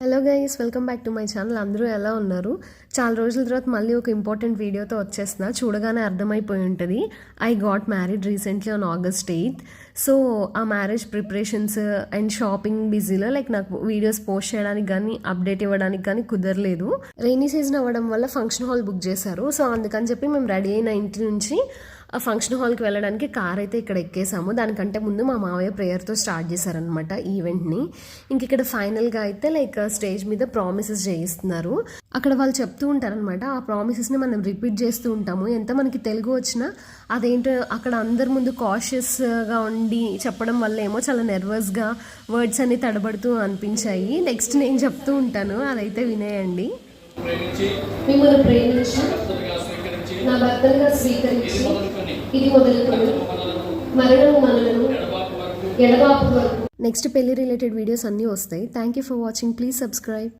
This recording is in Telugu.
Hello guys welcome back to my channel అందరూ ఎలా ఉన్నారు? చాలా రోజుల తర్వాత మళ్ళీ ఒక ఇంపార్టెంట్ వీడియోతో వచ్చేస్తున్నా. చూడగానే అర్థమైపోయి ఉంటుంది. I got married recently on August eighth so uh marriage preparations and shopping బిజీలో లైక్ నాకు వీడియోస్ పోస్ట్ చేయడానికి కానీ అప్డేట్ ఇవ్వడానికి కానీ కుదరలేదు. రెయినీ సీజన్ అవ్వడం వల్ల ఫంక్షన్ హాల్ బుక్ చేశారు. సో అందుకని చెప్పి మేము రెడీ అయిన ఇంటి నుంచి ఆ ఫంక్షన్ హాల్కి వెళ్ళడానికి కార్ అయితే ఇక్కడ ఎక్కేసాము. దానికంటే ముందు మా మావయ్య ప్రేయర్తో స్టార్ట్ చేశారనమాట ఈవెంట్ని ఇంక ఇక్కడ ఫైనల్గా అయితే లైక్ స్టేజ్ మీద ప్రామిసెస్ చేయిస్తున్నారు. అక్కడ వాళ్ళు చెప్తూ ఉంటారనమాట ఆ ప్రామిసెస్ని మనం రిపీట్ చేస్తూ ఉంటాము. ఎంత మనకి తెలుగు వచ్చినా అదేంటో అక్కడ అందరి ముందు కాషియస్గా ఉండి చెప్పడం వల్ల ఏమో చాలా నెర్వస్గా వర్డ్స్ అన్ని తడబడుతూ అనిపించాయి. నెక్స్ట్ నేను చెప్తూ ఉంటాను. అదైతే వినేయండి. మిమ్మల్ని ప్రేమించి నా భర్తలుగా స్వీకరించి ఇది మొదలుకొని మరణం మనలను ఎడబాపు వరకు. నెక్స్ట్ పెళ్ళి రిలేటెడ్ వీడియోస్ అన్నీ వస్తాయి. Thank you for watching please subscribe